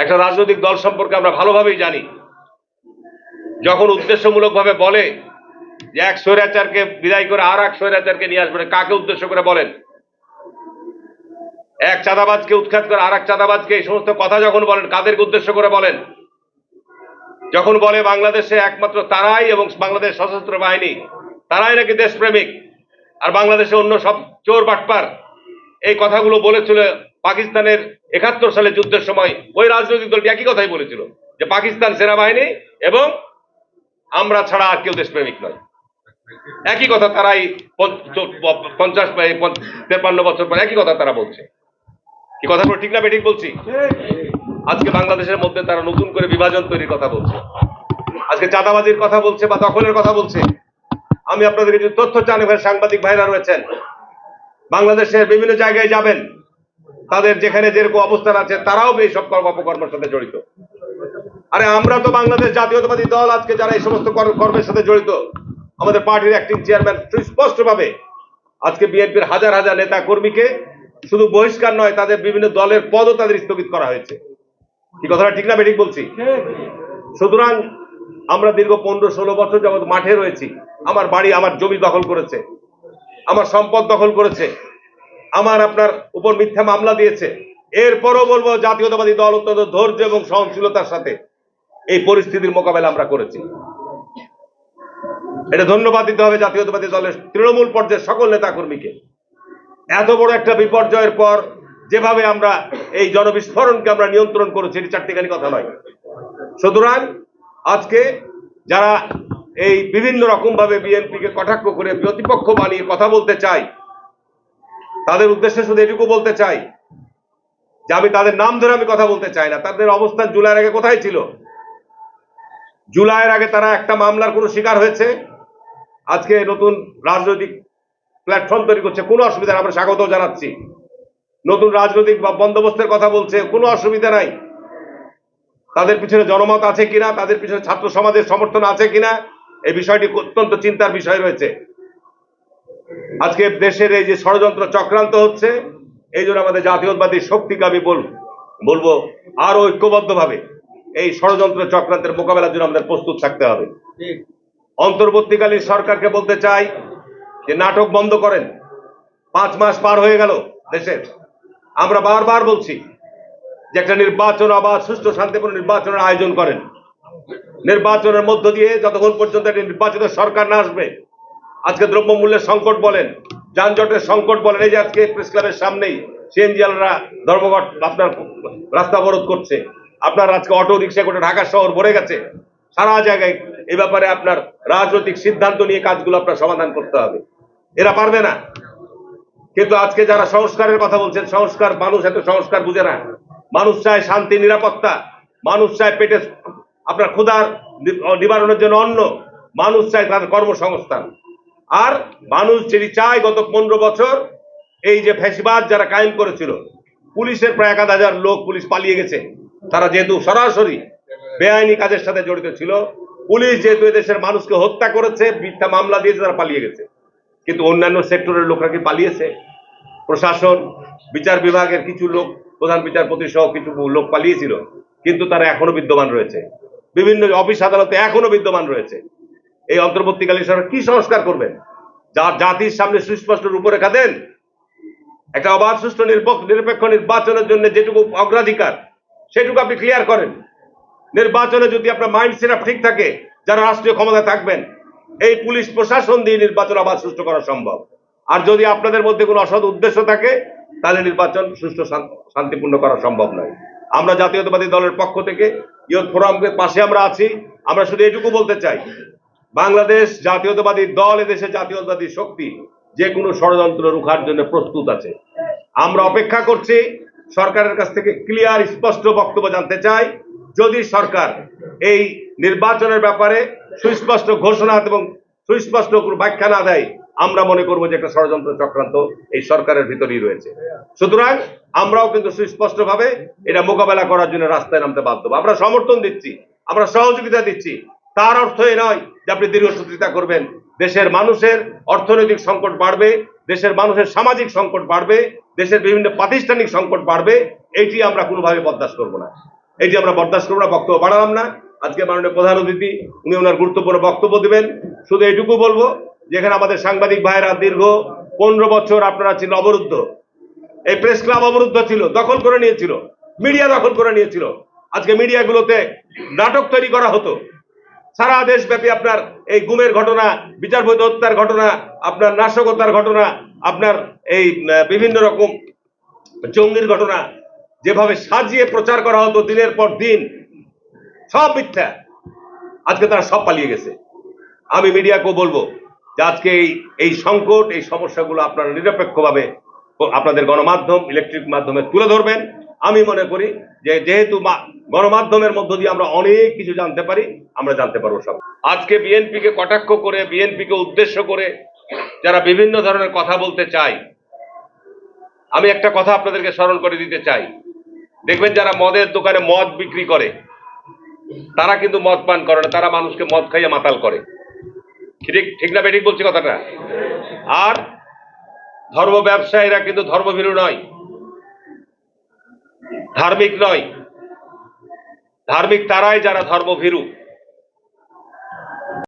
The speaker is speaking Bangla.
একটা রাজনৈতিক দল সম্পর্কে আমরা ভালোভাবেই জানি। যখন উদ্দেশ্যমূলকভাবে বলে যে এক স্বৈরাচারকে বিদায় করে আর এক স্বৈরাচারকে নিয়ে আসবে কাকে উদ্দেশ্য করে বলেন? এক চাঁদাবাজকে উৎখাত করে আর এক চাঁদাবাজকে এই সমস্ত কথা যখন বলেন, কাদেরকে উদ্দেশ্য করে বলেন? যখন বলে বাংলাদেশে একমাত্র তারাই এবং বাংলাদেশ সশস্ত্র বাহিনী, তারাই নাকি দেশপ্রেমিক? আর বাংলাদেশে অন্য সব চোর বাটপার? এই কথাগুলো বলেছিল পাকিস্তানের একাত্তর সালে যুদ্ধের সময় ওই রাজনৈতিক দলটি একই কথাই বলেছিল যে পাকিস্তান সেনাবাহিনী এবং আমরা ছাড়া আর কেউ দেশপ্রেমিক নয়। একই কথা তারাই পঞ্চাশ তেপান্ন বছর পর একই কথা তারা বলছে। কি কথাগুলো ঠিক না বেঠিক বলছি? আজকে বাংলাদেশের মধ্যে তারা নতুন করে বিভাজন তৈরির কথা বলছে। আজকে চাঁদাবাজির কথা বলছে বা দখলের কথা বলছে। আমি আপনাদেরকে যদি তথ্য চান এখানে সাংবাদিক ভাইরা রয়েছেন। বাংলাদেশের বিভিন্ন জায়গায় যাবেন। তাদের যেখানে যেরকম অবস্থান আছে, তারাও এই সব কর্ম অপকর্মের সাথে জড়িত। আরে আমরা তো বাংলাদেশ জাতীয়তাবাদী দল, আজকে যারা এই সমস্ত কর- কর্মের সাথে জড়িত, আমাদের পার্টির অ্যাক্টিং চেয়ারম্যান সুস্পষ্টভাবে আজকে বিএনপির হাজার হাজার নেতা কর্মীকে শুধু বহিষ্কার নয়, তাদের বিভিন্ন দলের পদও তাদের স্থগিত করা হয়েছে। কি কথাটা ঠিক না বেঠিক বলছি? সুতরাং আমরা দীর্ঘ পনেরো ষোলো বছর যাবৎ মাঠে রয়েছি। আমার বাড়ি, আমার জমি দখল করেছে। আমার সম্পদ দখল করেছে। আমার আপনার উপর মিথ্যা মামলা দিয়েছে। এরপরও বলব, জাতীয়তাবাদী দল অত্যন্ত ধৈর্য এবং সহনশীলতার সাথে এই পরিস্থিতির মোকাবেলা আমরা করেছি। এটা ধন্যবাদ দিতে হবে জাতীয়তাবাদী দলের তৃণমূল পর্যায়ের সকল নেতাকর্মীকে। এত বড় একটা বিপর্যয়ের পর যেভাবে আমরা এই জনবিস্ফোরণকে আমরা নিয়ন্ত্রণ করেছি, এটি চারটিখানি কথা নয়। সুতরাং আজকে যারা এই বিভিন্ন রকম ভাবে বিএনপিকে কটাক্ষ করে প্রতিপক্ষ বানিয়ে কথা বলতে চাই তাদের উদ্দেশ্যে শুধু এটুকু বলতে চাই যে আমি তাদের নাম ধরে আমি কথা বলতে চাই না। তাদের অবস্থান জুলাইয়ের আগে কোথায় ছিল? জুলাইয়ের আগে তারা একটা মামলার কোনো শিকার হয়েছে? আজকে নতুন রাজনৈতিক প্ল্যাটফর্ম তৈরি করছে, কোনো অসুবিধা আমরা স্বাগত জানাচ্ছি। নতুন রাজনৈতিক বা বন্দোবস্তের কথা বলছে, কোনো অসুবিধা নাই। তাদের পিছনে জনমত আছে কিনা, তাদের পিছনে ছাত্র সমাজের সমর্থন আছে কিনা, এই বিষয়টি অত্যন্ত চিন্তার বিষয় রয়েছে। আজকে দেশের এই যে ষড়যন্ত্র চক্রান্ত হচ্ছে, এই জন্য আমাদের জাতীয়তাবাদী শক্তিকে আমি বল, বলব আরও ঐক্যবদ্ধভাবে এই ষড়যন্ত্র চক্রান্তের মোকাবেলার জন্য আমাদের প্রস্তুত থাকতে হবে। অন্তর্বর্তীকালীন সরকারকে বলতে চাই যে নাটক বন্ধ করেন, পাঁচ মাস পার হয়ে গেল দেশের। আমরা বারবার বলছি যে একটা নির্বাচন আবার সুষ্ঠু শান্তিপূর্ণ নির্বাচনের আয়োজন করেন। নির্বাচনের মধ্য দিয়ে যতক্ষণ পর্যন্ত একটি নির্বাচিত সরকার না আসবে আজকে দ্রব্যমূল্যের সংকট বলেন, যানজটের সংকট বলেন, এই যে আজকে প্রেস ক্লাবের সামনেই সিএনজিয়ালরা ধর্মঘট আপনার রাস্তা অবরোধ করছে। আপনার আজকে অটো রিক্সা করে ঢাকা শহর ভরে গেছে। সারা জায়গায় এই ব্যাপারে আপনার রাজনৈতিক সিদ্ধান্ত নিয়ে কাজগুলো আপনার সমাধান করতে হবে। এরা পারবে না। কিন্তু আজকে যারা সংস্কারের কথা বলছেন, সংস্কার মানুষ এত সংস্কার বুঝে না। মানুষ চায় শান্তি, নিরাপত্তা। মানুষ চায় পেটে আপনার ক্ষুধার নিবারণের জন্য অন্ন। মানুষ চায় তাদের কর্মসংস্থান। আর মানুষ যেটি চায় গত পনেরো বছর এই যে ফ্যাসিবাদ যারা কায়েম করেছিল, পুলিশের প্রায় এক হাজার লোক পুলিশ পালিয়ে গেছে। তারা যেহেতু সরাসরি বেআইনি কাজের সাথে জড়িত ছিল, পুলিশ যেহেতু এদেশের মানুষকে হত্যা করেছে, মিথ্যা মামলা দিয়েছে, তারা পালিয়ে গেছে। কিন্তু অন্যান্য সেক্টরের লোকরা কি পালিয়েছে? প্রশাসন, বিচার বিভাগের কিছু লোক, প্রধান বিচারপতি সহ কিছু লোক পালিয়েছিল, কিন্তু তারা এখনও বিদ্যমান রয়েছে। বিভিন্ন অফিস আদালতে এখনও বিদ্যমান রয়েছে। এই অন্তর্বর্তীকালীন সরকার কি সংস্কার করবেন? যার জাতির সামনে সুস্পষ্ট রূপরেখা দেন? একটা অবাধ, সুষ্ঠু, নিরপেক্ষ নির্বাচনের জন্য যেটুকু অগ্রাধিকার, সেটুকু আপনি ক্লিয়ার করেন। নির্বাচনে যদি আপনার মাইন্ড সেট ঠিক থাকে, যারা রাষ্ট্রীয় ক্ষমতায় থাকবেন, এই পুলিশ প্রশাসন দিয়ে নির্বাচন আবার সুষ্ঠু করা সম্ভব। আর যদি আপনাদের মধ্যে কোনো অসৎ উদ্দেশ্য থাকে, তাহলে নির্বাচন শান- শান্তিপূর্ণ করা সম্ভব নয়। আমরা জাতীয়তাবাদী দলের পক্ষ থেকে ইয়ত ফোরামের পাশে আমরা আছি। আমরা শুধু এটুকু বলতে চাই বাংলাদেশ জাতীয়তাবাদী দল এদেশে জাতীয়তাবাদী শক্তি যে কোনো ষড়যন্ত্র রুখার জন্য প্রস্তুত আছে। আমরা অপেক্ষা করছি, সরকারের কাছ থেকে ক্লিয়ার, স্পষ্ট বক্তব্য জানতে চাই। যদি সরকার এই নির্বাচনের ব্যাপারে সুস্পষ্ট ঘোষণা এবং সুস্পষ্ট ব্যাখ্যা না দেয়, আমরা মনে করব যে একটা ষড়যন্ত্র চক্রান্ত এই সরকারের ভিতরেই রয়েছে। সুতরাং আমরাও কিন্তু সুস্পষ্টভাবে এটা মোকাবেলা করার জন্য রাস্তায় নামতে বাধ্য। আমরা সমর্থন দিচ্ছি, আমরা সহযোগিতা দিচ্ছি তার অর্থ এ নয় যে আপনি দীর্ঘসূত্রিতা করবেন। দেশের মানুষের অর্থনৈতিক সংকট বাড়বে, দেশের মানুষের সামাজিক সংকট বাড়বে, দেশের বিভিন্ন প্রাতিষ্ঠানিক সংকট বাড়বে এটি আমরা কোনোভাবে বরদাস্ত করব না। এটি আমরা বরদাস্ত করব না, বক্তব্য বাড়ালাম না। আজকে মাননীয় প্রধান অতিথি, উনি ওনার গুরুত্বপূর্ণ বক্তব্য দেবেন। শুধু এটুকু বলব, যেখানে আমাদের সাংবাদিক ভাইয়েরা দীর্ঘ পনেরো বছর আপনারা ছিল অবরুদ্ধ। এই প্রেস ক্লাব অবরুদ্ধ ছিল, দখল করে নিয়েছিল, মিডিয়া দখল করে নিয়েছিল। আজকে মিডিয়াগুলোতে নাটক তৈরি করা হতো। সারা দেশব্যাপী আপনার এই গুমের ঘটনা বিচার বৈধ হত্যার ঘটনা, আপনার নাশকতার ঘটনা, আপনার এই বিভিন্ন রকম জঙ্গির ঘটনা, যেভাবে সাজিয়ে প্রচার করা হতো দিনের পর দিন, সব মিথ্যা। আজকে তারা সব পালিয়ে গেছে। আমি মিডিয়াকেও বলব যে আজকে এই এই সংকট, এই সমস্যাগুলো আপনারা নিরপেক্ষভাবে আপনাদের গণমাধ্যম, ইলেকট্রিক মাধ্যমে তুলে ধরবেন। আমি মনে করি যে যেহেতু গণমাধ্যমের মধ্য দিয়ে আমরা অনেক কিছু জানতে পারি, আমরা জানতে পারব সব। আজকে বিএনপিকে কটাক্ষ করে, বিএনপিকে উদ্দেশ্য করে যারা বিভিন্ন ধরনের কথা বলতে চায়, আমি একটা কথা আপনাদেরকে স্মরণ করে দিতে চাই। দেখবেন যারা মদের দোকানে মদ বিক্রি করে, তারা কিন্তু মদ পান করে না, তারা মানুষকে মদ খাইয়ে মাতাল করে। ঠিক ঠিক না বেঠিক বলছি কথাটা? আর ধর্ম ব্যবসায়ীরা কিন্তু ধর্মভীরু নয়। ধার্মিক নয়। ধার্মিক তারাই যারা ধর্মভীরু।